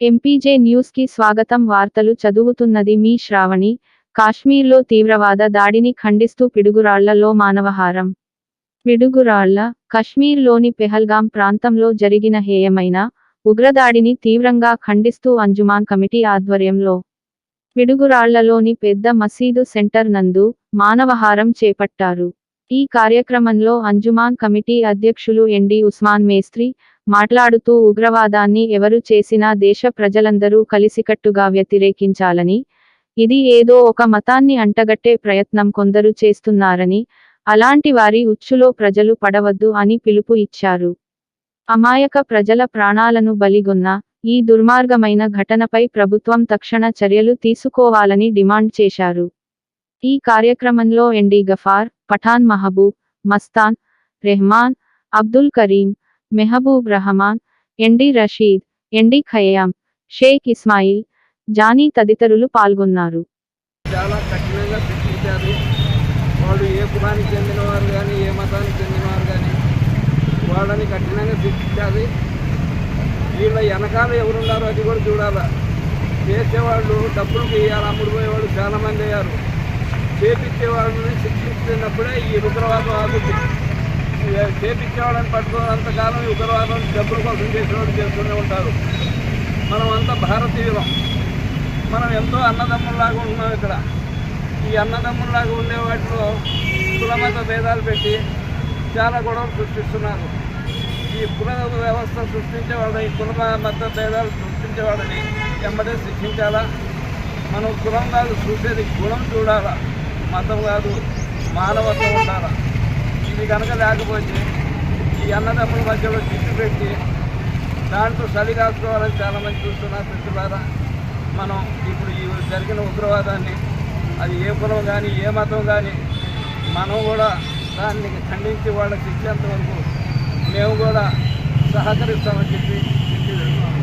MPJ న్యూస్కి స్వాగతం. వార్తలు చదువుతున్నది మీ శ్రావణి. కాశ్మీర్లో తీవ్రవాద దాడిని ఖండిస్తూ పిడుగురాళ్ళలో మానవహారం. పిడుగురాళ్ళ కశ్మీర్లోని పెహల్గాం ప్రాంతంలో జరిగిన హేయమైన ఉగ్రదాడిని తీవ్రంగా ఖండిస్తూ అంజుమాన్ కమిటీ ఆధ్వర్యంలో పిడుగురాళ్ళలోని పెద్ద మసీదు సెంటర్ నందు మానవహారం చేపట్టారు. ఈ కార్యక్రమంలో అంజుమాన్ కమిటీ అధ్యక్షులు ఎండి ఉస్మాన్ మేస్త్రి మాట్లాడుతూ ఉగ్రవాదాన్ని ఎవరు చేసినా దేశ ప్రజలందరూ కలిసికట్టుగా వ్యతిరేకించాలని ఇది ఏదో ఒక మతాన్ని అంటగట్టే ప్రయత్నం కొందరు చేస్తున్నారని అలాంటి వారి ఉచ్చులో ప్రజలు పడవద్దు అని పిలుపు ఇచ్చారు. అమాయక ప్రజల ప్రాణాలను బలిగొన్న ఈ దుర్మార్గమైన ఘటనపై ప్రభుత్వం తక్షణ చర్యలు తీసుకోవాలని డిమాండ్ చేశారు. ఈ కార్యక్రమంలో MD Gaffar Pathan Mahboob Mastan Rehman Abdul Kareem Mehboob Rahman MD Rasheed MD Khayyam Sheikh Ismail Johnny తదితరులు పాల్గొన్నారు. చాలా కఠినంగా శిక్షించారు వాళ్ళు ఏ కులానికి చెందినవారు కానీ ఏ మతానికి చెందినవారు కానీ వాళ్ళని కఠినంగా శిక్షించాలి. వీళ్ళ వెనకాల ఎవరున్నారో అది కూడా చూడాలా. చేసేవాళ్ళు డబ్బులు ఇవ్వాలి అమ్ముడుపోయేవాళ్ళు చాలామంది అయ్యారు. చేపించే వాళ్ళని శిక్షించినప్పుడే ఈ ఉగ్రవాదం ఆగుతుంది ఏ- చేపించే వాళ్ళని పట్టుకున్నంతకాలం ఈ ఉగ్రవాదం డబ్బుల కోసం చేసేవాళ్ళు చేస్తూనే ఉంటారు. మనం అంతా భారతీయులం. మనం ఎంతో అన్నదమ్ముల్లాగా ఉన్నాం ఇక్కడ. ఈ అన్నదమ్ముల్లాగా ఉండే వాటిలో కులమత భేదాలు పెట్టి చాలా గొడవలు సృష్టిస్తున్నారు. ఈ కుల వ్యవస్థ సృష్టించేవాళ్ళని ఈ కుల మత భేదాలు సృష్టించేవాళ్ళని వెంబడే శిక్షించాలా? మనం కులం కాదు చూసేది గుణం చూడాలా? మతం కాదు మానవత్వం ఉండాలా? ఇది కనుక లేకపోతే ఈ అన్నదమ్ముల మధ్యలో చిట్టు పెట్టి దాంట్లో చలి కాసుకోవాలని చాలామంది చూస్తున్నారు మిత్రులారా. మనం ఇప్పుడు ఈ జరిగిన ఉగ్రవాదాన్ని అది ఏ కులం కానీ ఏ మతం కానీ మనం కూడా దాన్ని ఖండించి వాళ్ళకి ఇచ్చేంత వరకు మేము కూడా సహకరిస్తామని చెప్పి చెప్పి వెళ్తున్నాం